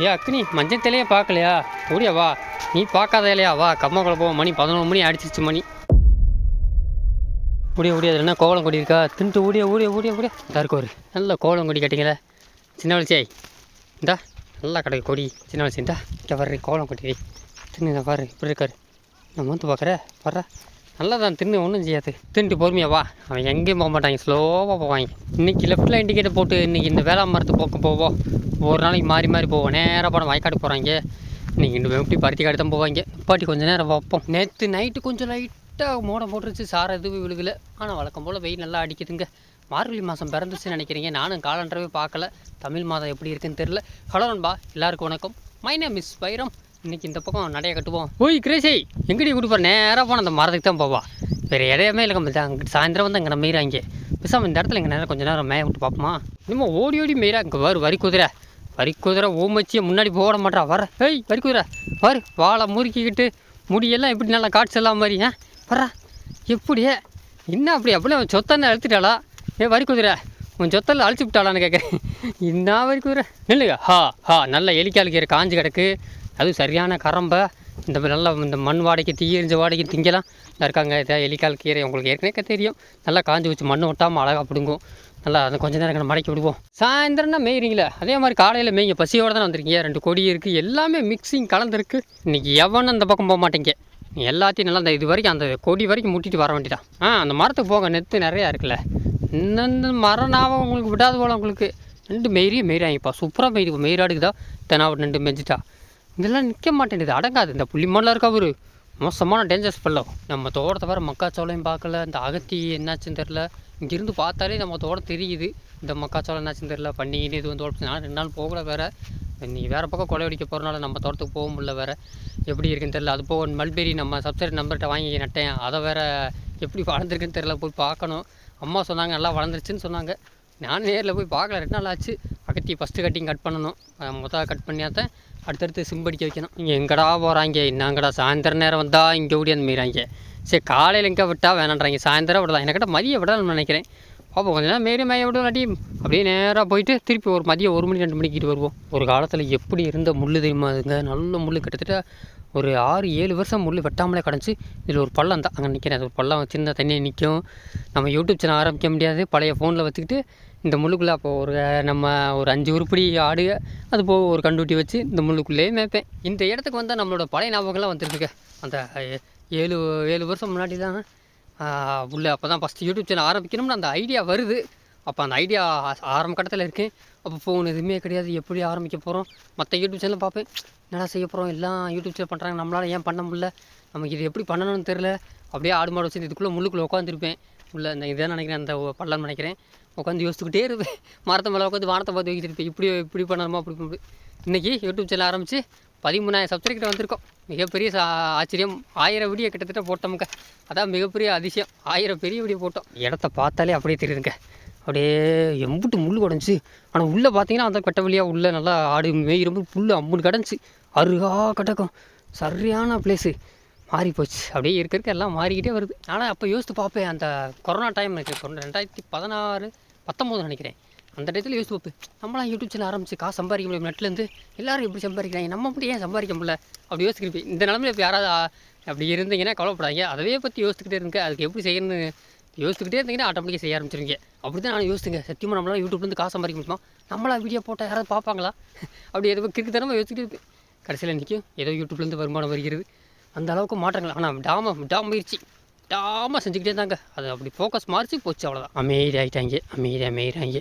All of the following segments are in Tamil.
ஏ அக்னி மஞ்சள் தலையே பார்க்கலையா? ஓடியா வா. நீ பார்க்காத இல்லையா வா கம்ம குழப்பம் மணி பதினொரு மணி அடிச்சிருச்சு மணி. ஓடியா ஓடியா அது என்ன கோவலம் கொடி இருக்கா தின்ட்டு ஓடிய ஊடிய ஓடியா ஓடியா இதாக இருக்கு ஒரு நல்ல கோவலம் கொடி கேட்டிங்களே. சின்ன வளர்ச்சியாய் இந்தா நல்லா கிடக்கு கொடி. சின்ன வளர்ச்சி இந்தா. இங்கே வர்றேன் கோவலம் கொடி தின்னு பாரு. இப்படி இருக்காரு. நான் வந்து பார்க்குறேன் வர்ற. நல்லா தான் தின்னு ஒன்றும் செய்யாது. தின்ட்டு பொறுமையா வா. அவன் எங்கேயும் போக மாட்டாங்க ஸ்லோவாக போவாங்க. இன்றைக்கி லெஃப்ட்டில் இண்டிகேட்டர் போட்டு இன்றைக்கி இந்த வேளாண் மரத்து போக்கு போவோம் ஒரு நாளைக்கு மாறி மாறி போவோம் நேராக போன வாய்க்காடு போகிறாங்க இன்றைக்கி இன்னும் எப்படி பருத்தி காடு தான் போவாங்க. பாட்டி கொஞ்சம் நேரம் வைப்போம். நேற்று நைட்டு கொஞ்சம் லைட்டாக மோடம் போட்டுருச்சு. சார எதுவும் விழுகல. ஆனால் வழக்கம் போல் வெயில் நல்லா அடிக்குதுங்க. மார்கழி மாதம் பிறந்துச்சுன்னு நினைக்கிறீங்க. நானும் காலன்றவே பார்க்கல. தமிழ் மாதம் எப்படி இருக்குன்னு தெரில ஹலோ நண்பா எல்லாருக்கும் வணக்கம். மை நேம் மிஸ் வைரம். இன்னைக்கு இந்த பக்கம் நடைய கட்டுவோம். ஓய் கிரேசி எங்கடி கூட்டு போகிற நேராக போன அந்த மரத்துக்கு தான் போவா. வேறு இடமே இல்லை கம்பி அங்கிட்டு சாயந்தரம் வந்து அங்கே மேய்றாங்க பேசாமல் இந்த இடத்துல இங்கே நேரம் கொஞ்சம் நேரம் மேய விட்டு பார்ப்போமா? இன்னும் ஓடி ஓடி மேய்றா இங்கே வரு வரி குதிரை. வரி குதிரை ஓமச்சியை முன்னாடி போட மாட்டா. வர. ஏய் வரி குதிரை. வரு வாழை முறுக்கிக்கிட்டு முடியெல்லாம் எப்படி நல்லா காட்சி எல்லாம் மாதிரி ஏன் வர்றா. எப்படியே? என்ன அப்படி அப்படியே அவன் சொத்தன்னு அழுத்திட்டாளா? ஏ வரி குதிரை. உன் சொத்தல்ல அழைச்சி விட்டாளான்னு கேட்குறேன் என்ன வரி குதிரை? நில்லுங்க. ஹா ஹா நல்ல எலிக்கால் காஞ்சி காஞ்சு கிடக்கு. அதுவும் சரியான கரம்பை. இந்த நல்லா இந்த மண் வாடகை தீ எரிஞ்ச வாடைக்கு திங்கலாம். இருக்காங்க. எலிக்கால் கீரை உங்களுக்கு ஏற்கனவே தெரியும். நல்லா காஞ்சி வச்சு மண் ஒட்டாமல் அழகாக பிடுங்கும். நல்லா அதை கொஞ்சம் நேரம் இங்கே மடக்கி விடுவோம். சாயந்தரம்னா மேய்றீங்களே? அதே மாதிரி காலையில் மேய்ங்க. பசியோடு தான் வந்திருக்கீங்க. ரெண்டு கொடி இருக்குது எல்லாமே மிக்சிங் கலந்துருக்கு. இன்றைக்கி எவனும் அந்த பக்கம் போக மாட்டேங்க. நீ எல்லாத்தையும் நல்லா அந்த இது வரைக்கும் அந்த கொடி வரைக்கும் முட்டிட்டு வர வேண்டியதான் ஆ அந்த மரத்துக்கு போங்க. நெத்து நிறையா இருக்குல்ல. இந்த மரம் ஞாபகம் உங்களுக்கு விடாது போல உங்களுக்கு. ரெண்டு மெயிரியும் மெயிராங்கப்பா சூப்பராக மெய்ரி மெயிராடுக்குதா தெனாவட்டு ரெண்டு மெஞ்சிட்டா. இதெல்லாம் நிற்க மாட்டேங்குது. அடங்காது. இந்த புள்ளிமண்ணில் இருக்கா ஒரு மோசமான டேஞ்சர்ஸ் பல்லம் நம்ம தோட்டத்தை வேறு மக்காச்சோளையும் பார்க்கல. இந்த அகத்தி என்னாச்சுன்னு தெரில இங்கேருந்து பார்த்தாலே நம்ம தோட்டம் தெரியுது. இந்த மக்காச்சோளம் என்னாச்சுன்னு தெரில பண்ணிக்கிட்டு இது வந்து தோட்டம் நான் ரெண்டு நாள் போகல வேறு. நீ வேறு பக்கம் கொலை அடிக்க போகிறனால நம்ம தோட்டத்துக்கு போக முடியல வேறு. எப்படி இருக்குன்னு தெரில அது போக மல்பெரி நம்ம சப்சரி நம்பர்கிட்ட வாங்கி நட்டேன். அதை வேறு எப்படி வளர்ந்துருக்குன்னு தெரில போய் பார்க்கணும். அம்மா சொன்னாங்க நல்லா வளர்ந்துருச்சுன்னு சொன்னாங்க. நான் நேரில் போய் பார்க்கல. ரெண்டு நாள் ஆச்சு. அகத்தி ஃபஸ்ட்டு கட்டிங் கட் பண்ணணும். மொத்தம் கட் பண்ணியாத்தான். அடுத்தடுத்து சிம்படிக்க வைக்கணும். இங்கே எங்கடா போகிறாங்க என்னங்கடா? சாயந்தரம் நேரம் வந்தால் இங்கே ஓடி அந்த மீறாங்க சரி காலையில் எங்கே விட்டால் வேணான்றாங்க. சாயந்தரம் விடலாம் எனக்கிட்ட மதியம் விடலாம்னு நினைக்கிறேன். பார்ப்போம் கொஞ்ச நேரம் மேரி மேய விடாட்டி அப்படியே நேராக போயிட்டு திருப்பி ஒரு மதியம் ஒரு மணி ரெண்டு மணிக்கிட்டு வருவோம். ஒரு காலத்தில் எப்படி இருந்த முள் தெரியுமா அதுங்க? நல்ல முள் கிட்டத்தட்ட ஒரு ஆறு ஏழு வருஷம் முள் வெட்டாமலே கிடச்சி இதில் ஒரு பள்ளம் தான். அங்கே நிற்கிறேன் அது ஒரு பள்ளம் சின்ன தண்ணியை நிற்கும் நம்ம யூடியூப் சேனல் ஆரம்பிக்க முடியாது. பழைய ஃபோனில் வச்சுக்கிட்டு இந்த முள்ளுக்குள்ளே அப்போ ஒரு நம்ம ஒரு அஞ்சு உருப்படி ஆடு அது போக ஒரு கண்டுட்டி வச்சு இந்த முள்ளுக்குள்ளேயே மேய்ப்பேன். இந்த இடத்துக்கு வந்தால் நம்மளோட பழைய ஞாபகம்லாம் வந்துருக்குங்க அந்த ஏழு ஏழு வருஷம் முன்னாடி தான் உள்ள அப்போ தான் ஃபஸ்ட்டு யூடியூப் சேனல் ஆரம்பிக்கணும்னு அந்த ஐடியா வருது. அப்போ அந்த ஐடியா ஆரம்ப கட்டத்தில் இருக்கேன். அப்போ ஃபோன் எதுவுமே கிடையாது. எப்படி ஆரம்பிக்க போகிறோம் மற்ற யூடியூப் சேனல் பார்ப்பேன். என்னடா செய்ய போகிறோம் எல்லாம் யூடியூப் சேனல் பண்ணுறாங்க நம்மளால் ஏன் பண்ண முடியல? நமக்கு இது எப்படி பண்ணணும்னு தெரில அப்படியே ஆடு மாடு வச்சு இதுக்குள்ளே முள்ளுக்குள்ளே உட்காந்துருப்பேன். உள்ளே இந்த இதான் நினைக்கிறேன் அந்த பள்ளம்னு நினைக்கிறேன். உட்காந்து யோசிச்சுக்கிட்டே இருப்பேன். மரத்தை மேலே உட்காந்து வானத்தை பார்த்து வைக்கிட்டு இருப்பேன். இப்படி இப்படி பண்ணணுமா அப்படி பண்ணி இன்றைக்கி யூடியூப் சேனல் ஆரம்பித்து பதிமூணாயிரம் சப்ஸ்கிரைபர் வந்திருக்கோம். மிகப்பெரிய ஆச்சரியம். ஆயிரம் வீடியோ கிட்டத்தட்ட போட்டோமுங்க அதான் மிகப்பெரிய அதிசயம். ஆயிரம் பெரிய வீடியோ போட்டோம். இடத்த பார்த்தாலே அப்படியே தெரியுதுங்க. அப்படியே எம்புட்டு முள் உடஞ்சி ஆனால் உள்ளே பார்த்தீங்கன்னா அந்த கட்ட வழியாக உள்ளே நல்லா ஆடு மேய்கிறப்போ புல் அம்முன்னு கிடந்துச்சு. அருகா கிடக்கும். சரியான பிளேஸு மாறிப்போச்சு. அப்படியே இருக்க இருக்க எல்லாம் மாறிக்கிட்டே வருது. ஆனால் அப்போ யோசித்து பார்ப்பேன். அந்த கொரோனா டைம் எனக்கு ரெண்டாயிரத்தி பதினாறு பத்தொம்போது நினைக்கிறேன். அந்த டயத்தில் யோசித்து பார்ப்பேன். நம்மளாம் யூடியூப் சேனல் ஆரம்பிச்சு காசு சம்பாதிக்க முடியும். நெட்லேருந்து எல்லாரும் எப்படி சம்பாதிக்கிறாங்க. நம்ம மட்டும் ஏன் சம்பாதிக்க முடியல? அப்படி யோசிக்கிறப்ப இந்த நிலமையில இப்போ யாராவது அப்படி இருந்தீங்கன்னா கவலைப்படாதீங்க. அதவே பற்றி யோசிச்சுக்கிட்டே இருங்க. அதுக்கு எப்படி செய்யணும்னு யோசிச்சுக்கிட்டே இருந்தீங்கன்னா ஆட்டோமேட்டிக்காக செய்ய ஆரம்பிச்சிருங்க அப்படி தான் நான் யோசிச்சுங்க சத்தியமாக நம்மளால் யூடியூப்லேருந்து காசு சம்பாதிக்க முடியுமா? நம்மளா வீடியோ போட்டால் யாராவது பார்ப்பாங்களா? அப்படி எதுவும் கிறுக்குத்தனமாக யோசிச்சுட்டு இருப்பேன். கடைசியில் நிற்கும் ஏதோ யூடியூப்லேருந்து வருமானம் வருகிறது. அந்த அளவுக்கு மாற்றங்கள். ஆனால் டாம விடாமுயற்சி விடாமல் செஞ்சுக்கிட்டே தாங்க அது அப்படி ஃபோக்கஸ் மாறிச்சு போச்சு அவ்வளோதான் அமைதி ஆகிட்டாங்க அமைதி அமைதியாங்க.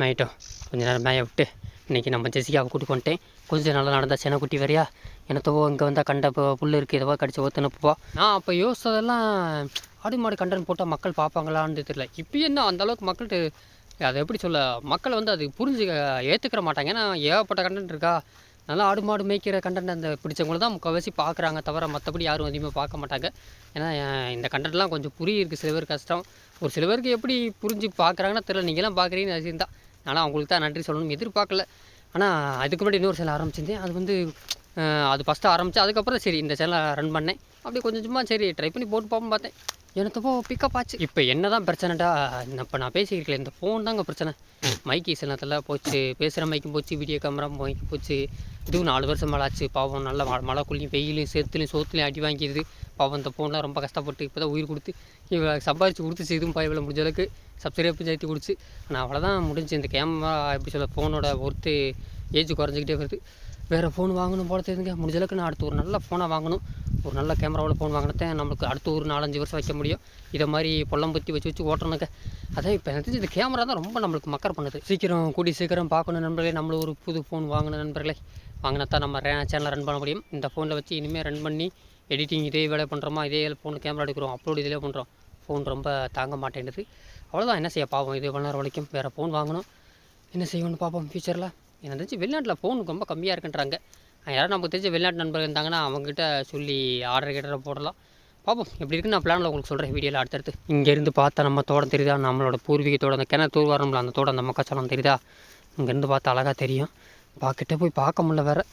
மேயிட்டோம் கொஞ்ச நேரம் மேய விட்டு இன்றைக்கி நம்ம ஜெசிகாவை கூட்டு கொண்டேன் கொஞ்சம் நல்லா நடந்தால் சென குட்டி வரையா எனத்தவோ இங்கே வந்தால் கண்ட புல் இருக்குது எதவோ கடிச்சு ஓத்துனப்போ நான் அப்போ யோசித்ததெல்லாம் ஆடு மாடு கண்டன் போட்டால் மக்கள் பார்ப்பாங்களான்னு தெரியல. இப்போயும் என்ன அந்த அளவுக்கு மக்கள்கிட்ட அதை எப்படி சொல்ல மக்கள் வந்து அது புரிஞ்சு ஏற்றுக்கிற மாட்டாங்க. ஏன்னா ஏகப்பட்ட கண்டென்ட் இருக்கா? நல்லா ஆடு மாடு மேய்க்கிற கண்டென்ட் அந்த பிடிச்சவங்கள தான் முக்கால்வாசி பார்க்குறாங்க தவிர மற்றபடி யாரும் அதிகமாக பார்க்க மாட்டாங்க. ஏன்னா இந்த கண்டென்ட்லாம் கொஞ்சம் புரியிருக்கு சில பேர் கஷ்டம். ஒரு சில பேருக்கு எப்படி புரிஞ்சு பார்க்குறாங்கன்னா தெரியல. நீங்களாம் பார்க்குறீங்கன்னு அதிகம் தான் ஆனால் அவங்களுக்கு தான் நன்றி சொல்லணும் எதிர்பார்க்கல. ஆனால் அதுக்கு முன்னாடி இன்னொரு சேனல் ஆரம்பிச்சிருந்தேன். அது வந்து அது ஃபஸ்ட்டு ஆரம்பித்து அதுக்கப்புறம் சரி இந்த சேனலை ரன் பண்ணேன். அப்படியே கொஞ்சம் சும்மா சரி ட்ரை பண்ணி போட்டு பார்ப்போம் பார்த்தேன். என்னத்தப்போ பிக்கப் ஆச்சு. இப்போ என்ன தான் பிரச்சனைடா இப்போ நான் பேசிக்கிறேன் இந்த ஃபோன் தாங்க பிரச்சனை. மைக் சில நேரத்தில் போச்சு பேசுகிற மைக்கும் போச்சு வீடியோ கேமரா மைக்கு போச்சு. இதுவும் நாலு வருஷம் மேலே ஆச்சு பாவம் நல்லா மழை மழைக்குள்ளையும் வெயிலையும் சேத்துலையும் சோத்துலையும் அடி வாங்கிடுது பாவம் இந்த ஃபோன்லாம் ரொம்ப கஷ்டப்பட்டு இப்போ தான் உயிர் கொடுத்து இவ சம்பாரிச்சு கொடுத்துச்சு இதுவும் பயவில் முடிஞ்ச அளவுக்கு சப்ஸ்கிரைப் சேர்த்து கொடுத்து. ஆனால் அவ்வளோதான் முடிஞ்சு இந்த கேமரா எப்படி சொல்ல ஃபோனோட ஒர்த்து ஏஜ் குறைஞ்சிக்கிட்டே வருது. வேறு ஃபோன் வாங்கணும் போல தெரியுதுங்க. முடிஞ்ச அளவுக்கு நான் அடுத்து ஒரு நல்ல ஃபோனை வாங்கணும். ஒரு நல்ல கேமராவில் ஃபோன் வாங்கினதான் நம்மளுக்கு அடுத்து ஒரு நாலஞ்சு வருஷம் வைக்க முடியும். இதை மாதிரி பொல்லம் பற்றி வச்சு வச்சு ஓட்டணுங்க. அதான் இப்போ எனக்கு தெரிஞ்சு இந்த கேமரா தான் ரொம்ப நம்மளுக்கு மக்கர் பண்ணுது. சீக்கிரம் கூடி சீக்கிரம் பார்க்கணும் நண்பர்களே. நம்மளும் ஒரு புது ஃபோன் வாங்கணும் நண்பர்களே. வாங்கினா தான் நம்ம சேனலை ரன் பண்ண முடியும். இந்த ஃபோனில் வச்சு இனிமேல் ரன் பண்ணி எடிட்டிங் இதே வேலை பண்ணுறோமா இதே ஃபோனில் கேமரா எடுக்கிறோம். அப்லோடு இதிலே பண்ணுறோம் ஃபோன் ரொம்ப தாங்க மாட்டேங்குது. அவ்வளோதான் என்ன செய்ய? பார்ப்போம் இது இவ்வளோ நேரம் வரைக்கும் வேறு ஃபோன் வாங்கணும். என்ன செய்யணும்னு பார்ப்போம் ஃபியூச்சரில் எனக்கு தெரிஞ்சு வெளிநாட்டில் ஃபோன் ரொம்ப கம்மியாக இருக்குன்றாங்க. யாரும் நமக்கு தெரிஞ்ச வெளிநாட்டு நண்பர்கள் இருந்தாங்கன்னா அவங்ககிட்ட சொல்லி ஆர்டர் கேட்டரை போடலாம். பார்ப்போம் எப்படி இருக்குன்னு நான் பிளானில் உங்களுக்கு சொல்கிறேன் வீடியோவில் அடுத்தடுத்து. இங்கேருந்து பார்த்தா நம்ம தோட்டம் தெரியுதா? நம்மளோட பூர்வீகத்தோட அந்த கிணறு தூர் வரணும்ல அந்த தோட்டம் அந்த மக்காச்சலம் தெரியுதா? இங்கேருந்து பார்த்தா அழகாக தெரியும். பார்க்கிட்ட போய் பார்க்க முடியல வேறு.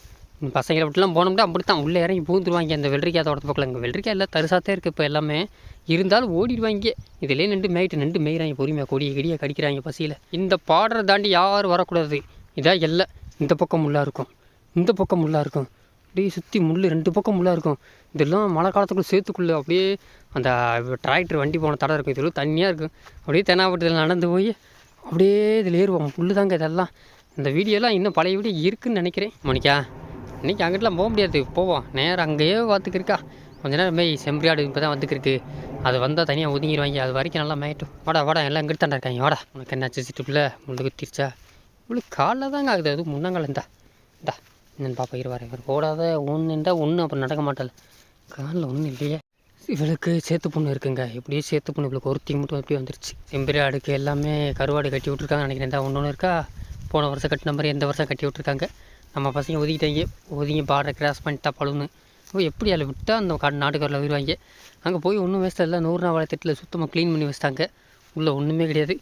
பசங்களை விட்டுலாம் போனோம்னா அப்படி தான் உள்ளே இறங்கி பூந்துருவாங்க அந்த வெள்ளரிக்காய் தோட்டத்து பக்கம் இங்கே வெள்ளரிக்காய் இல்லை தரிசாத்தே இருக்குது இப்போ எல்லாமே. இருந்தாலும் ஓடிடுவாங்க. இதிலே நின்று மேய்ட்டு நின்று மேய்கிறாங்க பொறுமையாக கொடியை கடியை கடிக்கிறாங்க பசியில். இந்த பாடுறதை தாண்டி யாரும் வரக்கூடாது. இதான் எல்லை. இந்த பக்கம் முள்ளாக இருக்கும். இந்த பக்கம் முள்ளாக இருக்கும். அப்படியே சுற்றி முள் ரெண்டு பக்கம் முள்ளாக இருக்கும். இதெல்லாம் மழை காலத்துக்குள்ள சேர்த்துக்குள்ளே அப்படியே அந்த டிராக்டர் வண்டி போன தடை இருக்கும். இதெல்லாம் தண்ணியாக இருக்கும். அப்படியே தென்னாவட்டத்தில் நடந்து போய் அப்படியே இதில் ஏறுவோம். புல்லு தாங்க இதெல்லாம். இந்த வீடியோலாம் இன்னும் பழைய வீடியோ இருக்குதுன்னு நினைக்கிறேன். மணிக்கா இன்றைக்கி அங்கிட்டலாம் போக முடியாது. போவோம். நேரம் அங்கேயே பார்த்துக்கிருக்கா கொஞ்ச நேரம் மேய் செம்பரியாடு இப்போ தான் வந்துக்கிருக்கு. அது வந்தால் தனியாக ஒதுங்கிடுவாங்க அது வரைக்கும் நல்லா மேயட்டும். வாடா வாடா எல்லாம் இங்கிட்டு தாண்டா இருக்காங்க. வாடா உனக்கு என்ன சிட்டுக்குள்ளே முள்ளு குத்திருச்சா? இவ்வளோ காலில் தாங்க ஆகுது. அது முன்னங்கால் இந்தா. இந்தா. என்னன்னு பாப்பா இருவார் இவர் போடாத ஒன்று இருந்தால் ஒன்று அப்புறம் நடக்க மாட்டாள். காலில் ஒன்றும் இல்லையே. இவளுக்கு சேத்து பொண்ணு இருக்குங்க. எப்படியே சேத்து பொண்ணு. இவளுக்கு ஒருத்தி மட்டும் அப்படியே வந்துருச்சு. செம்பரியாடுக்கு எல்லாமே கருவாடு கட்டி விட்ருக்காங்க நினைக்கிறேன். இந்தா ஒன்று ஒன்று இருக்கா? போன வருஷம் கட்டின மாதிரி எந்த வருஷம் கட்டி விட்ருக்காங்க நம்ம பசங்க ஒதுக்கிட்டாங்க. ஒதுங்கி பாடுற கிராஸ் பண்ணிட்டா பழுன்னு. ஓ எப்படி அதில் விட்டால் அந்த காடு நாட்டுக்காரில் உயிர்வாங்க அங்கே போய் ஒன்றும் வேஸ்ட்டாக இல்லை நூறு நாள் திட்டத்தில் சுத்தமாக க்ளீன் பண்ணி வச்சிட்டாங்க. உள்ளே ஒன்றுமே கிடையாது.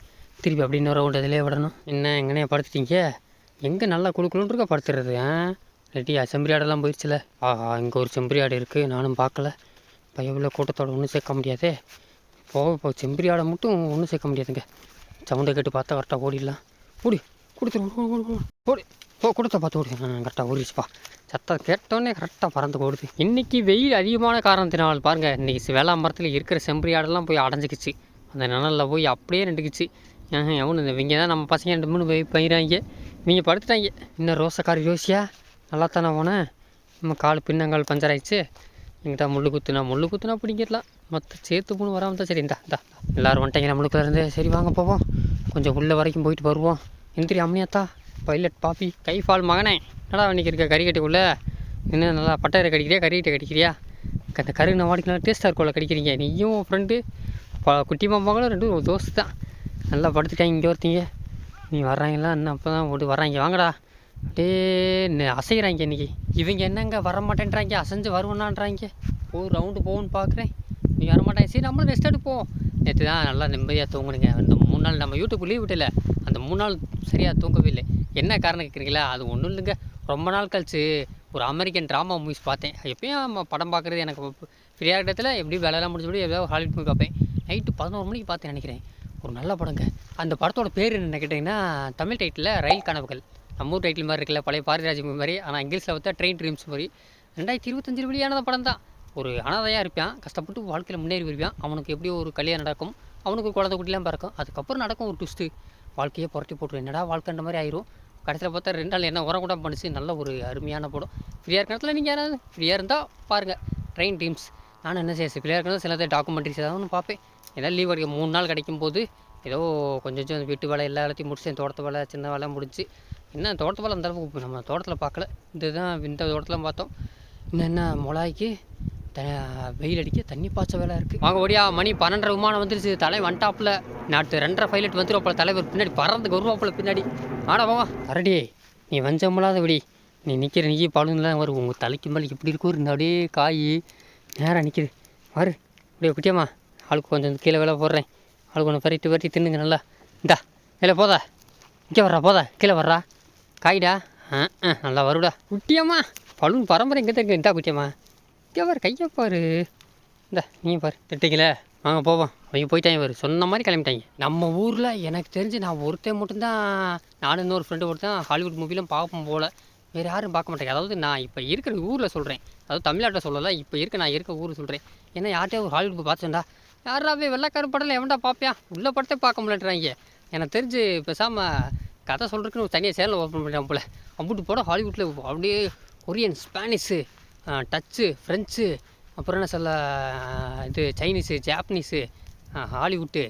திருப்பி அப்படி இன்னொரு ரவுண்ட் அதிலே விடணும். என்ன எங்கனையா படுத்துட்டீங்க? எங்கே நல்லா குழு இருக்கா படுத்துறது ஆ? ரெட்டியா செம்பரி ஆடெல்லாம் போயிடுச்சுல ஆஹா இங்கே ஒரு செம்பரி ஆடு இருக்குது நானும் பார்க்கல. எவ்வளோ கூட்டத்தோட ஒன்றும் சேர்க்க முடியாதே. போ இப்போ செம்பரி ஆடை மட்டும் ஒன்றும் சேர்க்க முடியாதுங்க. சவுண்டை கேட்டு பார்த்தா கரெக்டாக ஓடிடலாம். ஓடி கொடுத்துரு ஓடி போ கொடுத்த பார்த்து ஓடி. கரெக்டாக ஓடிடுச்சுப்பா சத்தம் கேட்டோன்னே கரெக்டாக பறந்து ஓடுது. இன்றைக்கி வெயில் அதிகமான காரணத்தினால் பாருங்கள் இன்றைக்கி வேளாண் மரத்தில் இருக்கிற செம்பரி ஆடெல்லாம் போய் அடைஞ்சிக்கிச்சு. அந்த நிழலில் போய் அப்படியே நின்றுக்குச்சு. ஆஹ் எவனு இவங்க தான் நம்ம பசங்க ரெண்டு மூணு போய் பயிராங்க. இவங்க படுத்துட்டாங்க. இன்னும் ரோசக்காரி ரோசியா? நல்லா தானே போனேன் நம்ம கால் பின்னங்கால் பஞ்சர் ஆயிடுச்சு எங்கிட்ட முள்ளு குத்துனா முள்ளு குத்துனா பிடிங்கிடலாம். மற்ற சேர்த்து மூணு வராமல் தான் சரி இந்தா இந்தா. எல்லோரும் வந்துட்டாங்க நம்மளுக்குள்ள இருந்து. சரி வாங்க போவோம். கொஞ்சம் உள்ளே வரைக்கும் போயிட்டு வருவோம். எந்திரி அம்னியாத்தா பைலட் பாப்பி கைஃபால் மகனே. என்னடா இன்னைக்கு இருக்க கறி கட்டிக்குள்ள நல்லா பட்டையரை கடிக்கிறியா? கறி கடிக்கிறியா? அந்த கருகின நான் வாடிக்கலாம் டேஸ்ட்டாக இருக்கும்ல கடிக்கிறீங்க. நீயும் ஃப்ரெண்டு குட்டி மாமாங்களும் ரெண்டும் ஒரு தோஸ்து தான் நல்லா படுத்துட்டாங்க இங்கே ஒருத்தீங்க. நீ வர்றாங்களா? இன்னும் அப்போ தான் ஓடி வர்றாங்க. வாங்கடா. அப்படியே அசைகிறாங்க இன்றைக்கி இவங்க என்னங்க வர மாட்டேன்றாங்க அசைஞ்சு வருவோன்னான்றாங்க ஒரு ரவுண்டு போகும்னு பார்க்குறேன் நீ வர மாட்டாங்க சரி நம்மளும் ரெஸ்ட் எடுப்போம். நேற்று தான் நல்லா நிம்மதியாக தூங்குனுங்க. அந்த மூணு நாள் நம்ம யூடியூப் லீவ் விட்டல. அந்த மூணு நாள் சரியாக தூங்கவே இல்லை என்ன காரணம் கேட்குறீங்களா அது ஒன்றும் இல்லைங்க. ரொம்ப நாள் கழிச்சு ஒரு அமெரிக்கன் ட்ராமா மூவிஸ் பார்த்தேன். எப்பயும் நம்ம படம் பார்க்குறது எனக்கு ஃப்ரீயாக இடத்துல எப்படி வேலையெல்லாம் முடிஞ்சபடி ஏதாவது ஹாலிவுட் மூவி பார்ப்பேன். நைட்டு பதினோரு மணிக்கு பார்த்தேன் நினைக்கிறேன். ஒரு நல்ல படங்க. அந்த படத்தோட பேர் என்ன கேட்டிங்கன்னா தமிழ் டைட்டில் ரயில் கனவுகள். நம்ம ஊர் டைட்டில் மாதிரி இருக்குல்ல பழைய பாரதிராஜ் மாதிரி ஆனால் இங்கிலீஷில் பார்த்தா ட்ரெயின் ட்ரீம்ஸ் மாதிரி. ரெண்டாயிரத்தி இருபத்தஞ்சில் வெளியான படம் தான் ஒரு அனாதையாக இருப்பான் கஷ்டப்பட்டு வாழ்க்கையில் முன்னேறி வருவான். அவனுக்கு எப்படியோ ஒரு கல்யாணம் நடக்கும். அவனுக்கு குழந்தை குட்டிலாம் பிறக்கும். அதுக்கப்புறம் நடக்கும் ஒரு ட்விஸ்ட்டு வாழ்க்கையே புரட்டி போட்டுரும் என்னடா வாழ்க்கைன்ற மாதிரி ஆயிரும். கடைசியில் பார்த்தா ரெண்டு நாள் என்ன உரம் கூட பண்ணிச்சு. நல்ல ஒரு அருமையான படம். ஃப்ரீயாக இருக்கிற இடத்துல நீங்கள் யாராவது ஃப்ரீயாக இருந்தால் பாருங்கள் ட்ரெயின் டீம்ஸ் நான் என்ன செய்ய ஃப்ரீயாக இருக்கிறது சில டாக்குமெண்ட்ரிஸ் ஏதாவது ஒன்று பார்ப்பேன். ஏதாவது லீவ் கிடைக்கும் மூணு நாள் கிடைக்கும் போது ஏதோ கொஞ்சம் கொஞ்சம் வீட்டு வேலை எல்லா எல்லாத்தையும் முடிச்சேன் தோட்டத்து வேலை சின்ன வேலை முடிஞ்சு என்ன தோட்டத்து வேலை அந்த அளவுக்கு நம்ம தோட்டத்தில் பார்க்கல. இதுதான் இந்த தோட்டத்தில் பார்த்தோம். இன்னும் என்ன மிளகாய்க்கு த வெயில் அடிக்க தண்ணி பாய்ச்ச வேலை இருக்குது வாங்க ஓடியா. மணி பன்னெண்டரை விமானம் வந்துருச்சு. தலை வந்துட்டாப்புல. நாட்டு ரெண்டரை பைலட் வந்துருவாப்புல தலைவர். பின்னாடி பறந்து வருவாப்புல பின்னாடி. ஆடா வாங்க. அரடி நீ வஞ்சமில்லாத விடி. நீ நிற்கிற நீ பழுன்லாம் வரும் உங்கள் தலைக்கு மேலே இப்படி இருக்கும் இந்த அப்படியே காய். நேராக நிற்கிது வரு. அப்படியே குட்டியம்மா. ஆளுக்கு கொஞ்சம் கீழே வேலை போடுறேன். ஆளுக்கு கொஞ்சம் பறிட்டு பறிட்டு தின்னுங்க நல்லா. இந்தா இல்லை போதா. இங்கே வர்றா போதா. கீழே வர்றா. காய்டா. ஆ ஆ நல்லா வருடா. குட்டியம்மா. பலூன் பரம்பரை இங்கே தான் இருக்கு? இந்தா குட்டியம்மா. இங்கே பாரு கையை பாரு. இந்தா நீ பாரு. திட்டிங்களே. வாங்க போவோம். அவங்க போயிட்டாங்க பாரு சொன்ன மாதிரி கிளம்பிட்டாங்க. நம்ம ஊரில் எனக்கு தெரிஞ்சு நான் ஒருத்தன் மட்டும்தான் நானும் இன்னொரு ஃப்ரெண்டு ஒருத்தன் ஹாலிவுட் மூவிலாம் பார்ப்போம் போல். வேறு யாரும் பார்க்க மாட்டாங்க. அதாவது நான் இப்போ இருக்கிற ஊரில் சொல்கிறேன் அதாவது தமிழ்நாட்டில் சொல்லலை இப்போ இருக்க நான் இருக்க ஊர் சொல்கிறேன் ஏன்னா யார்கிட்டையும் ஒரு ஹாலிவுட் பார்த்தேன்டா யாராவே வெள்ளைக்கார படத்தில் எவன்டா பார்ப்பியா உள்ள படத்தை பார்க்க முடியலன்றாங்க. எனக்கு தெரிஞ்சு பேசாமல் கதை சொல்கிறதுக்குன்னு தனியாக சேனல் ஓப்பன் பண்ணிட்டான் போல. அம்புட்டு போட ஹாலிவுட்டில் அப்படியே கொரியன் ஸ்பானிஷு டச்சு ஃப்ரெஞ்சு அப்புறம் என்ன சொல்ல இது சைனீஸு ஜாப்பனீஸு ஹாலிவுட்டு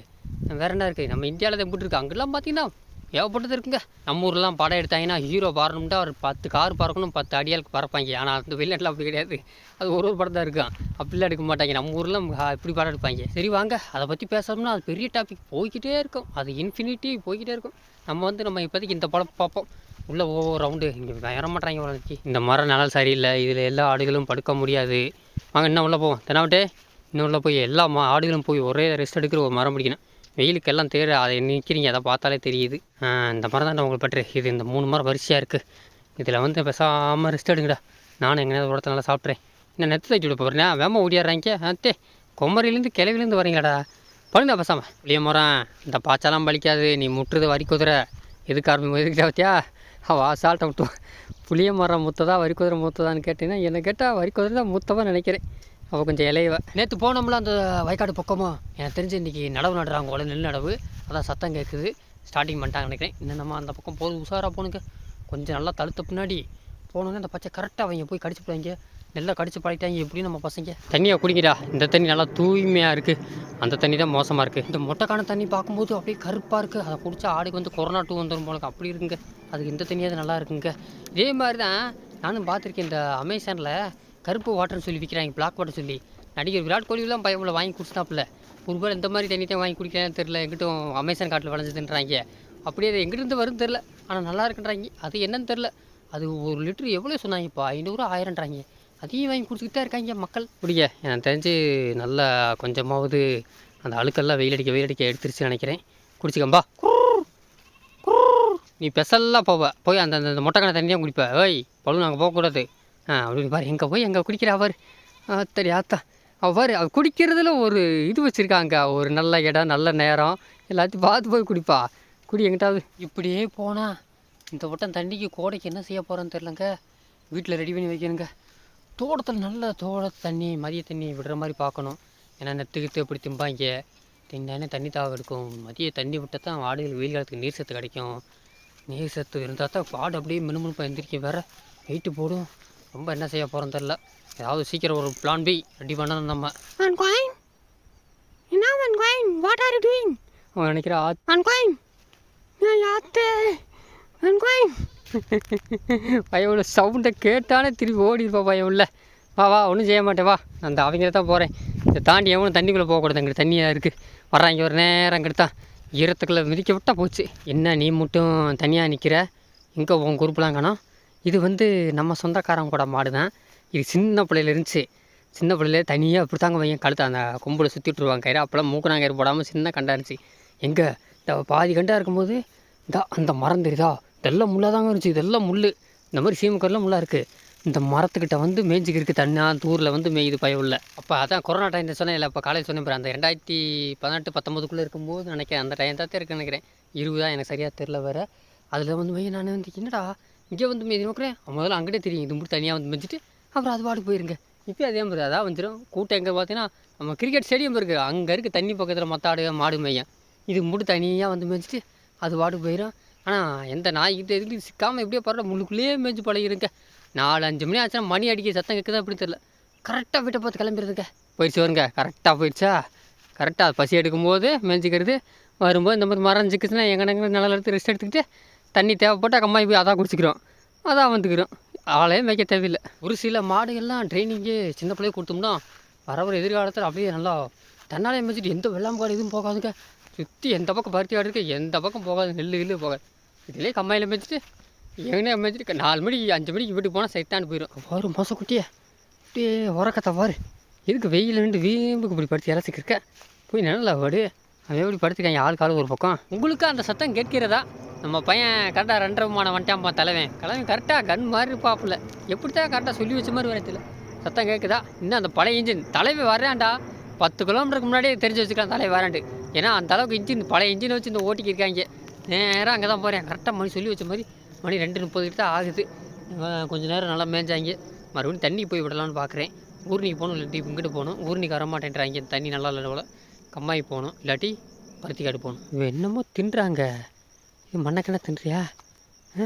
வேற என்ன இருக்குது நம்ம இந்தியாவில் தான் எப்படி இருக்குது அங்கெல்லாம் பார்த்தீங்கன்னா ஏகப்பட்டது இருக்குங்க. நம்ம ஊர்லாம் படம் எடுத்தாங்கன்னா ஹீரோ பாரணும்னா ஒரு பத்து கார் பறக்கணும் பத்து அடியாளுக்கு பறப்பாங்க. ஆனால் அந்த வெளிநாட்டில் அப்படி கிடையாது. அது ஒரு ஒரு படம் தான் இருக்கும் அப்படிலாம் எடுக்க மாட்டாங்க. நம்ம ஊரில் இப்படி படம் எடுப்பாங்க. சரி வாங்க. அதை பற்றி பேசணும்னா அது பெரிய டாபிக் போய்கிட்டே இருக்கும். அது இன்ஃபினிட்டி போய்கிட்டே இருக்கும். நம்ம வந்து நம்ம இப்போதைக்கு இந்த படம் பார்ப்போம். உள்ளே ஒவ்வொரு ரவுண்டு இங்கே வர மாட்டாங்க வளர்ச்சி இந்த மரம் நிழல் சரியில்லை. இதில் எல்லா ஆடுகளும் படுக்க முடியாது. வாங்க இன்னும் உள்ளே போவோம். தெனாவட்டே இன்னும் உள்ளே போய் எல்லா மா ஆடுகளும் போய் ஒரே ரெஸ்ட் எடுக்கிற ஒரு மரம் பிடிக்கணும். வெயிலுக்கெல்லாம் தேர் அதை நிற்கிறீங்க அதை பார்த்தாலே தெரியுது. இந்த மரம் தான் உங்களுக்கு பற்று. இது இந்த மூணு மரம் வரிசையாக இருக்குது இதில் வந்து பேசாமல் ரெஸ்ட் எடுங்கடா. நானும் எங்கேயாவது உரத்தை நல்லா சாப்பிட்றேன். இன்னும் நெத்து தைச்சு விட போகிறேன் வேமா ஓடியாடுறாங்க. அத்தே கொமரிலேருந்து கிளவிலேருந்து வரீங்களாடா? பழுங்க பேசாமல் புளிய மரம் இந்த பாச்சாலாம் பலிக்காது. நீ முட்டுறது வரி குதிரை. எதுக்கு ஆரம்பி எதுக்கு பார்த்தியா அவள் அசால்ட்டை விட்டுவான் புளிய மரம் முத்ததா வரி குதிரை முத்ததான்னு கேட்டீங்கன்னா என்னை கேட்டால் வரி குதிரை தான் முத்தமாக நினைக்கிறேன். அவள் கொஞ்சம் இலையவ நேற்று போனோம்ல அந்த வயக்காடு பக்கமும் எனக்கு தெரிஞ்சு இன்றைக்கி நடவு நடுறாங்க உடனே நெல் நடவு. அதான் சத்தம் கேட்குது ஸ்டார்டிங் பண்ணிட்டாங்க நினைக்கிறேன். இன்னும் நம்ம அந்த பக்கம் போது உஷாராக போனுங்க. கொஞ்சம் நல்லா தழுத்த பின்னாடி போனோன்னே அந்த பச்சை கரெக்டாக அவங்க போய் கடிச்சு போடுவாங்க. நெல்லை கடிச்சு பழகிட்டாங்க எப்படி நம்ம பசங்க. தண்ணியை குடிங்கடா. இந்த தண்ணி நல்லா தூய்மையாக இருக்குது அந்த தண்ணி தான் மோசமாக இருக்குது இந்த மொட்டைக்கான தண்ணி பார்க்கும்போது அப்படியே கருப்பாக இருக்குது அதை குடிச்சா ஆடுக்கு வந்து கொரோனா டூ வந்துடும் போல அப்படி இருக்குங்க. அதுக்கு இந்த தண்ணியாவது நல்லா இருக்குங்க. இதே மாதிரி தான் நானும் பார்த்துருக்கேன். இந்த அமேசானில் கருப்பு வாட்டர்னு சொல்லி விற்கிறாங்க பிளாக் வாட்டர் சொல்லி. நடிகர் விராட் கோலிலாம் பயமில்ல வாங்கி குடிச்சிட்டாப்புல. ஒருவேளை இந்த மாதிரி தண்ணி தான் வாங்கி குடிக்கலாம்னு தெரில எங்கிட்டும் அமேசான் காட்டில் விளைஞ்சதுன்றாங்க. அப்படியே அது எங்கிட்டிருந்து வரும்னு தெரில ஆனால் நல்லா இருக்குன்றாங்க. அது என்னன்னு தெரில அது ஒரு லிட்டர் எவ்வளோ சொன்னாங்கப்பா? ஐநூறு ஆயிரம்ன்றாங்க. அதையும் வாங்கி கொடுத்துக்கிட்டே இருக்காங்க மக்கள். பிடிக்க எனக்கு தெரிஞ்சு நல்லா கொஞ்சமாவது அந்த அழுக்கெல்லாம் வெயில் அடிக்க வெயில் அடிக்க எடுத்துருச்சு நினைக்கிறேன். குடிச்சிக்கம்பா. நீ பெசல்லாம் போவ. போய் அந்த அந்த மொட்டைக்கான தண்ணி தான் குடிப்ப. ஓய் பழு நாங்கள் போகக்கூடாது. அப்படின்னு பாரு எங்கே போய் எங்கே குடிக்கிற அவர் சரி அவர் அவர் குடிக்கிறதுல ஒரு இது வச்சுருக்காங்க. ஒரு நல்ல இடம் நல்ல நேரம். எல்லாத்தையும் பார்த்து போய் குடிப்பா. குடி எங்கிட்டாவது இப்படியே போனால் இந்த வட்டம் தண்ணிக்கு கோடைக்கு என்ன செய்ய போகிறோன்னு தெரிலங்க வீட்டில் ரெடி பண்ணி வைக்கணுங்க. தோட்டத்தில் நல்ல தோட தண்ணி மதிய தண்ணி விடுற மாதிரி பார்க்கணும். ஏன்னா நெத்துக்கித்து அப்படி திம்பாங்க. தின்னானே தண்ணி தாக எடுக்கும். மதிய தண்ணி விட்டால் தான் ஆடுகள் வெயில் காலத்துக்கு நீர் சத்து கிடைக்கும். நீர் சத்து இருந்தால் தான் ஆடு அப்படியே மினுமினுப்பாக எந்திரிக்க வேற வெயிட்டு போடும். ரொம்ப என்ன செய்ய போகிறோம் தெரில ஏதாவது சீக்கிரம் ஒரு பிளான் பி ரெடி பண்ணணும் நம்ம going. You know I'm going. What are you doing? அவன் நினைக்கிறா I'm going. Yeah, yatte. I'm going. பையன் சவுண்டை கேட்டாலே திருப்பி ஓடிருப்பா பையன் உள்ள வா வா ஒன்றும் செய்ய மாட்டேன் வா அந்த அவங்கள தான் போகிறேன் இதை தாண்டி எவனும் தண்ணிக்குள்ளே போகக்கூடாது அங்கிட்டு தண்ணியாக இருக்குது வர்றாங்க ஒரு நேரம் அங்கிட்டு தான் ஈரத்துக்குள்ளே மிதிக்க விட்டா போச்சு என்ன நீ மட்டும் தனியாக நிற்கிற எங்கே உன் குரூப்லாம் காணோம் இது வந்து நம்ம சொந்தக்காரங்க கூட மாடு தான் இது சின்ன பிள்ளையில இருந்துச்சு. சின்ன பிள்ளையில தனியாக அப்படி தாங்க பையன் கழுத்தை அந்த கொம்பில் சுற்றி விட்ருவாங்க கயிறு அப்போல்லாம் மூக்கணாங்கயிறு போடாமல் சின்ன கண்டா இருந்துச்சு. எங்கே? இந்த பாதி கண்டா இருக்கும்போது இந்த அந்த மரம் தெரியுதா? இதெல்லாம் முள்ளாக தாங்க இருந்துச்சு. இதெல்லாம் முள் இந்த மாதிரி சீமக்கரெல்லாம் முள்ளாக இருக்குது இந்த மரத்துக்கிட்ட வந்து மேய்ஞ்சிக்கு இருக்குது தண்ணா தூரில் வந்து மேய்து பயம் உள்ள அப்போ அதான் கொரோனா டைம் சொன்னேன் இல்லை இப்போ காலேஜ் சொன்னேன் அந்த ரெண்டாயிரத்தி பதினெட்டு பத்தொம்பதுக்குள்ளே இருக்கும்போது நினைக்கிறேன் அந்த டைம் தான் இருக்குன்னு நினைக்கிறேன். இருபதா எனக்கு சரியாக தெரில வேறு. அதில் வந்து போய் நான் வந்து என்னடா? இங்கே வந்து மீதி நோக்கிறேன் முதல்ல அங்கிட்டே தெரியும். இது மட்டும் தனியாக வந்து மேய்ச்சிட்டு அப்புறம் அது பாட்டு போயிருங்க. இப்போ அதே மாதிரி அதான் வந்துடும் கூட்டம் எங்கே பார்த்தீங்கன்னா நம்ம கிரிக்கெட் ஸ்டேடியம் இருக்குது அங்கே இருக்குது தண்ணி பக்கத்தில் மற்ற ஆடு மாடு மேயும் இது மட்டும் தனியாக வந்து மேய்ச்சிட்டு அது பாட்டு போயிடும் ஆனால் எந்த நாய்கிட்ட எதுக்கு சிக்காமல் எப்படியோ பரவாயில்ல முள்ளுக்குள்ளேயே மேய்ச்சி பழகிருங்க. நாலு அஞ்சு மணி ஆச்சுன்னா மணி அடிக்க சத்தம் கேட்குதா அப்படி தெரில கரெக்டாக வீட்டை பார்த்து கிளம்பிடுதுங்க போயிடுச்சு வருங்க கரெக்டாக போயிடுச்சா? கரெக்டாக பசி எடுக்கும்போது மேய்ச்சிக்கிறது வரும்போது இந்த மாதிரி மரம் சிக்கிச்சுன்னா எங்கே எங்கே நிழல் எடுத்து ரெஸ்ட் எடுத்துக்கிட்டு தண்ணி தேவைப்பட்டால் கம்மாய் போய் அதான் குடிச்சிக்கிறோம். அதான் வந்துக்கிறோம். ஆளே மேய்க்க தேவையில்லை. ஒரு சில மாடுகள்லாம் ட்ரைனிங்கு சின்ன பிள்ளைய கொடுத்தோம்னா வர ஒரு எதிர்காலத்தில் அப்படியே நல்லா தன்னாலே மேய்ச்சிட்டு எந்த வெள்ளாம் காடு எதுவும் போகாதுங்க. சுற்றி எந்த பக்கம் பருத்தி ஆடு இருக்கு எந்த பக்கம் போகாது நெல் கில்லு போகாது. இதிலே கம்மாயில் மேய்ச்சிட்டு எங்கனே மேய்ச்சிட்டு நாலு மணிக்கு அஞ்சு மணிக்கு வீட்டுக்கு போனால் சைத்தான் போயிடும் பாரு மோசக்குட்டியே. அப்படியே உறக்கத்தை பாரு. எதுக்கு வெயில் நின்று வீம்புக்கு இப்படி படுத்து இறச்சிக்கு இருக்க? போய் நிழல வாடு. அவன் எப்படி படுத்துக்காங்க ஆள் காலம் ஒரு பக்கம். உங்களுக்கு அந்த சத்தம் கேட்கிறதா? நம்ம பையன் கரெக்டாக ரெண்டரை விமானம் வந்துட்டான்ப்பா தலைவன். கிளம்பி கரெக்டாக கன் மாதிரி இருப்பாப்புல. எப்படி தான் கரெக்டாக சொல்லி வச்ச மாதிரி வரத்தில் சத்தம் கேட்குதா இன்னும் அந்த பழைய இன்ஜின் தலைவன் வர்றான்டா. பத்து கிலோமீட்டருக்கு முன்னாடியே தெரிஞ்சு வச்சுக்கலாம் தலைவி வராண்டு ஏன்னா அந்த அளவுக்கு இன்ஜின் பழைய இன்ஜின் வச்சு இந்த ஓட்டிக்கு இருக்காங்க. நேராக அங்கே தான் போகிறேன் கரெக்டாக மணி சொல்லி வச்ச மாதிரி மணி ரெண்டு முப்பது கிட்ட தான் ஆகுது. கொஞ்சம் கொஞ்ச நேரம் நல்லா மேய்ஞ்சாங்க மறுபடியும் தண்ணி போய் விடலான்னு பார்க்குறேன் ஊர்னிக்கு போகணும் இல்லாட்டி இங்கிட்டு போகணும். ஊர்னிக்கு வரமாட்டேன்றாங்க. தண்ணி நல்லா இல்லை போல் கம்மாய் போகணும் இல்லாட்டி பருத்தி காடு போகணும். இவன் என்னமோ தின்றாங்க. இது தின்றியா? ஆ?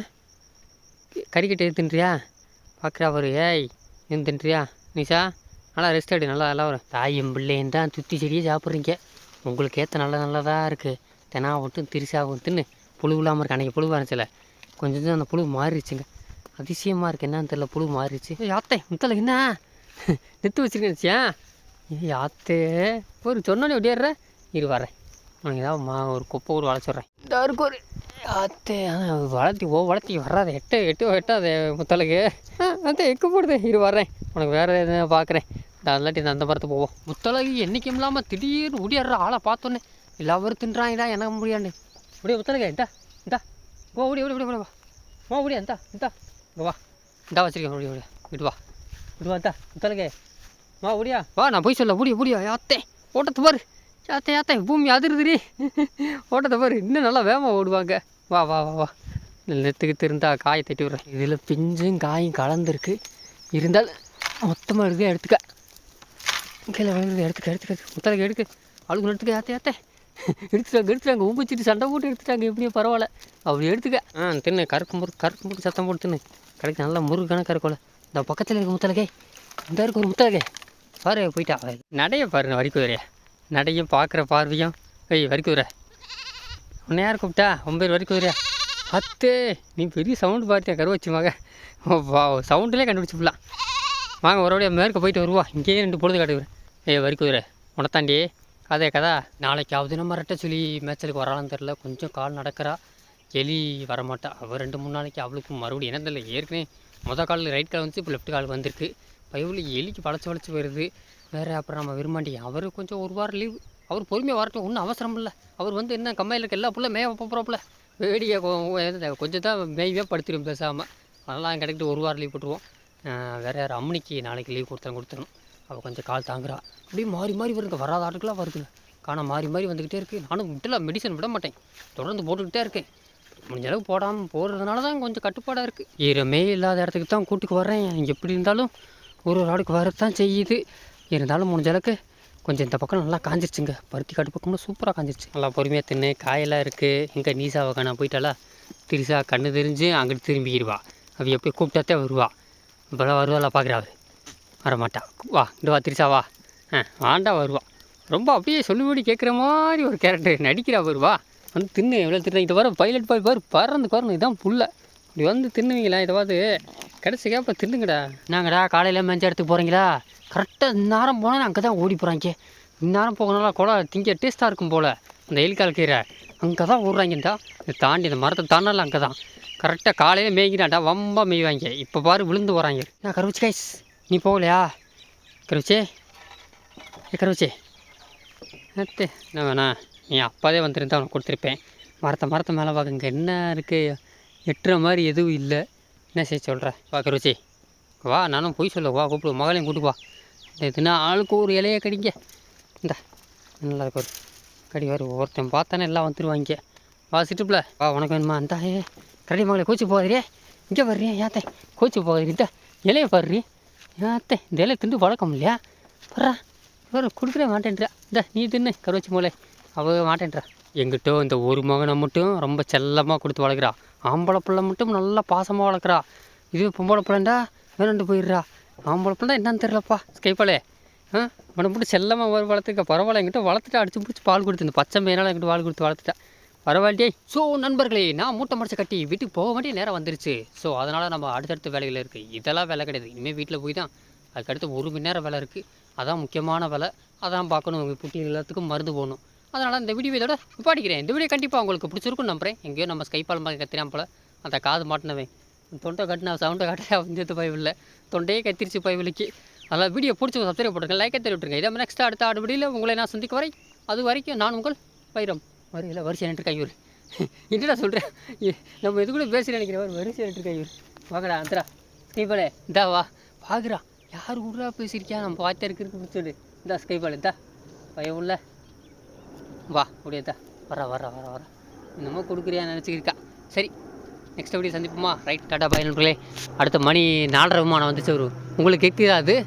கறிக்கட்டை எது தின்றியா? பார்க்குறா ஒரு ஏய் எது தின்றியா? நிஷா நல்லா ரெஸ்ட் எடு நல்லா நல்லா வரும். தாயும் பிள்ளையும் தான் துத்தி செடியே சாப்பிட்றீங்க. உங்களுக்கு ஏற்ற நல்ல நல்லதாக இருக்குது தெனா ஒட்டும் திரிசாவும் தின்னு புழு இல்லாமல் இருக்கு. அன்றைக்கி புழு வரச்சில கொஞ்சம் கொஞ்சம் அந்த புழு மாறிடுச்சுங்க. அதிசயமாக இருக்குது என்னன்னு தெரியல புழு மாறிடுச்சு. யாத்தே முத்தல என்ன? நிறுத்து வச்சுருக்கேன்ச்சியா யாத்தே ஒரு சொன்னோன்னே ஒடியாடுற இரு வரேன். உனக்கு ஏதாவது மா ஒரு குப்பை ஒரு வளச்சுட்றேன் இந்த ஒரு யாத்தே வளர்த்தி ஓ வளர்த்தி வர்றாது எட்டு எட்டு எட்டாது முத்தலுக்கு அத்தை எக்கு போடுது இரு வர்றேன் உனக்கு வேறு எதுவும் பார்க்குறேன் நான் இந்த அந்த மரத்து போவோம் முத்தலகு என்றைக்கும் இல்லாமல் திடீர்னு ஓடியாடுற ஆளை பார்த்தோன்னே எல்லாரும் தின்றாங்கடா எனக்கு முடியாண்டு முடிய முத்தலகு இந்தா இந்தா ஓ ஓடி ஓடி ஓடி வா ஓ ஓடியா இந்தா இந்தா இங்கே வா இந்தா வச்சுருக்கேன் ஓடி ஓடி விட்டு வா விட்டு வா இந்தா முத்தலகு வா ஓடியா வா நான் போய் சொல்ல ஓடியா ஓடியா யாத்தே ஓட்டத்து பாரு யாத்தே யாத்தே பூமி அதிருதுரி ஓட்டத்தை பாரு இன்னும் நல்லா வேகமாக ஓடுவாங்க வா வா வா வா. நெத்துக்கு இருந்தா காயை தட்டி விட்றேன். இதில் பிஞ்சும் காயும் கலந்துருக்கு. இருந்தாலும் மொத்தமாக இருக்குது எடுத்துக்க. கீழே விழுந்து எடுத்துக்க எடுத்துக்க முத்தலைக்கு எடுக்கு. அழுகு எடுத்துக்க ஏற்ற ஏத்த எடுத்துட்டாங்க எடுத்துட்டாங்க. ஊம்பிச்சிட்டு சண்டை போட்டு எடுத்துட்டாங்க. எப்படியோ பரவாயில்ல. அப்படி எடுத்துக்க. ஆ தின்னு. கருக்கு முறுக்கு கருக்கு முறுக்கு சத்தம் போட்டு தின்னு. கிடைக்க நல்லா முறுக்கு கணக்காக இருக்கும்ல இந்த பக்கத்தில் இருக்க முத்தலகை இந்த இருக்கு ஒரு முத்தலகை பாரு போயிட்டா. நடைய பாரு வரிக்குதிரைய நடையும் பார்க்குற பார்வையும். ஐய் வரிக்குதிரை உன்னை யார் கூப்பிட்டா? உன் பேர் வரிக்குதிரையா அத்தே நீ பெரிய சவுண்டு பார்த்தியா கருவச்சி மக வா சவுண்டுலேயே கண்டுபிடிச்சிப்பலாம் வாங்க ஒருபடியா மேற்க போயிட்டு வருவா. இங்கேயே ரெண்டு பொழுது காட்டுக்கிறேன் வரி வரிக்குதிரை உனத்தாண்டி. அதே கதா. நாளைக்காவது நம்ம ரெட்டை சொல்லி மேய்ச்சலுக்கு வராளான்னு தெரில கொஞ்சம் கால் நடக்கிறா. எலி வரமாட்டா. அவள் ரெண்டு மூணு நாளைக்கு அவளுக்கு மறுபடியும் என்ன தெரியல ஏற்கனவே மொதல் காலில் ரைட் கால் வந்துச்சு இப்போ லெஃப்ட் கால் வந்திருக்கு. பயவுல எலிக்கு பழச்சி வளைச்சி வருது. வேறு அப்புறம் நம்ம விரும்பாண்டி அவர் கொஞ்சம் ஒரு வாரம் லீவ் அவர் பொறுமையாக வரட்டும் ஒன்றும் அவசரம் இல்லை. அவர் வந்து என்ன கம்மையில் இருக்க எல்லா பிள்ளை மேய போகிறாப்புல வேடிக்கை கொஞ்சம் தான் மேய்வே படுத்திடும் பேசாமல் அதெல்லாம் கிடைக்கிட்டு ஒரு வாரம் லீவ் போட்டுருவோம். வேறு யார் அம்மனிக்கு நாளைக்கு லீவ் கொடுத்தா கொடுத்துடணும். அவள் கொஞ்சம் கால் தாங்குறா. அப்படியே மாறி மாறி வருங்க வராத ஆட்டுக்கெல்லாம் வருதுங்க. காணாம மாறி மாறி வந்துக்கிட்டே இருக்குது நானும் விட்டுல மெடிசன் விட மாட்டேன். தொடர்ந்து போட்டுக்கிட்டே இருக்கேன். முடிஞ்ச அளவுக்கு போடாமல் போடுறதுனால தான் கொஞ்சம் கட்டுப்பாடாக இருக்குது ஈரமே இல்லாத இடத்துக்கு தான் கூட்டுக்கு வரேன் எப்படி இருந்தாலும் ஒரு ஒரு ஆளுக்கு வரத்தான் செய்யுது. இருந்தாலும் முடிஞ்ச அளவுக்கு கொஞ்சம் இந்த பக்கம் நல்லா காஞ்சிருச்சுங்க. பருத்தி காட்டு பக்கம்லாம் சூப்பராக காஞ்சிருச்சு. நல்லா பொறுமையாக தின்னு காயெல்லாம் இருக்குது இங்கே நீசாவை காணா போயிட்டாலா திரிசா கண்ணு தெரிஞ்சு அங்கிட்டு திரும்பிடுவா. அவ எப்படி கூப்பிட்டாத்தே வருவா. இப்போலாம் வருவாள் பார்க்குறா அவரு. வரமாட்டா. வா இங்கே வா திரிசா வா. ஆ வாண்டா வருவா. ரொம்ப அப்படியே சொல்லுபடி கேட்குற மாதிரி ஒரு கேரக்டர் நடிக்கிறா வருவா. வந்து தின்னு எவ்வளோ தின்னு இதை வர பைலட் பாய் பாரு பறந்து பாருங்க இதான் புல்ல இப்படி வந்து தின்னுவீங்களா? இதாவது பார்த்து கடைசி கேப்ப தின்னுங்கடா. நாங்கடா காலையில் மேஞ்ச இடத்துக்கு போகிறீங்களா கரெக்டாக இந்நேரம் போனால் அங்கே தான் ஓடி போகிறாங்க இந்நேரம் போகணும்னா கூட திங்க டேஸ்ட்டாக இருக்கும் போல். அந்த எலிக்கால் கீரை. அங்கே தான் ஓடுறாங்கடா. இதை தாண்டி இந்த மரத்தை தாண்டல அங்கே தான் கரெக்டாக காலையில் மேய்க்கிறான்டா வம்பா மேய்வாங்க. இப்போ பாரு விழுந்து போகிறாங்க நான் கருவிச்சு கைஸ் நீ போகலையா? கருவிச்சே? ஏ அத்தே என்ன வேணா? நீ அப்பாதே வந்திருந்தா அவனுக்கு கொடுத்துருப்பேன். மரத்தை மரத்தை மேலே பார்க்க இங்கே என்ன இருக்குது எட்டுற மாதிரி எதுவும் இல்லை. என்ன செய்ய சொல்கிற வா கருவச்சி. வா நானும் போய் சொல்ல. வா கூப்பிடு. மகளையும் கூட்டு வா. இதுனா ஆளுக்கு ஒரு இலையை கடிங்க. இந்த நல்லா இருக்கும் கடி வரும் ஒருத்தன் பார்த்தானே எல்லாம் வந்துடுவாங்க வா சிட்டுப்பில் வா உனக்கு வேணுமா? அந்த ஏ. கரடி மகளை கோச்சு போகாதே இங்கே வர்றியா ஏத்தே கோச்சு போகாதே இந்த இலையை பாடுறி ஏத்தே இந்த இலையை திண்டு பழக்கம் இல்லையா? வர்றா. இவர் கொடுக்குறே மாட்டேன்றா. இந்த நீ தின்னு கருவச்சி மூளை அவ மாட்டேன்றா. எங்கிட்ட இந்த ஒரு மகனை மட்டும் ரொம்ப செல்லமாக கொடுத்து வளர்க்குறா. ஆம்பளை பிள்ளை மட்டும் நல்லா பாசமாக வளர்க்குறா. இதுவே பொம்பளை பிள்ளைண்டா வேணுண்டு போயிடுறா. ஆம்பளை பிள்ளை என்னன்னு தெரிலப்பா ஸ்கைப்பாலே. ஆ இவனை மட்டும் செல்லமாக ஒரு வளர்த்துக்க. பரவாயில்ல என்கிட்ட வளர்த்துட்டு அடிச்சு பிடிச்சி பால் கொடுத்து இந்த பச்சை மேனால் என்கிட்ட பால் கொடுத்து வளர்த்துட்டா. பரவாயில்லையே. ஸோ நண்பர்களே நான் மூட்டை முடிச்ச கட்டி வீட்டுக்கு போக வேண்டிய நேரம் வந்துருச்சு. ஸோ அதனால் நம்ம அடுத்தடுத்த வேலைகள் இருக்குது இதெல்லாம் வேலை கிடையாது. இனிமேல் வீட்டில் போய் தான் அதுக்கடுத்து ஒரு மணி நேரம் வேலை இருக்குது அதான் முக்கியமான வேலை. அதான் பார்க்கணும். குட்டி எல்லாத்துக்கும் மருந்து போகணும் அதனால் இந்த வீடியோ இதோட நிப்பாடிக்கிறேன் இந்த வீடியோ கண்டிப்பாக உங்களுக்கு பிடிச்சிருக்கும் நம்புறேன். எங்கேயோ நம்ம ஸ்கைப்பால் மாதிரி கத்தினா போல். அந்த காது மாட்டினவன். தொண்டை கட்டினா சவுண்டை காட்டினா வந்து பயவில்லை தொண்டையே கத்திரிச்சு பயவில்லைக்கு அதனால் வீடியோ பிடிச்சி சப்ஸ்கிரைப் போட்டுருங்க லைக்கை தெரிவி விட்டுருங்க இதே நெக்ஸ்ட் அடுத்த ஆடு உங்களை நான் சந்திக்க வரை அது வரைக்கும் நான் உங்கள் வைரம். வரையில வரிசை நின்று கையூர் என்னடா சொல்கிறேன் நம்ம இது கூட பேசி நினைக்கிறேன் வரிசை நின்று கையூர் வாங்கடா அந்தரா. ஸ்கைபாலே இந்தா வா. பார்க்குறா யார் ஊரா பேசியிருக்கியா? நம்ம வார்த்தை இருக்கிறதுக்கு பிடிச்சது இந்தா ஸ்கைபாலே இந்தா. பயம் இல்லை வா அப்படியேதா வர வர வர வர என்னமோ கொடுக்குறியா நினச்சிக்கிருக்கா. சரி நெக்ஸ்ட் அப்படியே சந்திப்போமா? ரைட் டாட்டா பாய் நண்பர்களே. அடுத்த மணி நாலரை விமானம் வந்துச்சு ஒரு உங்களுக்கு கேட்குதா அது?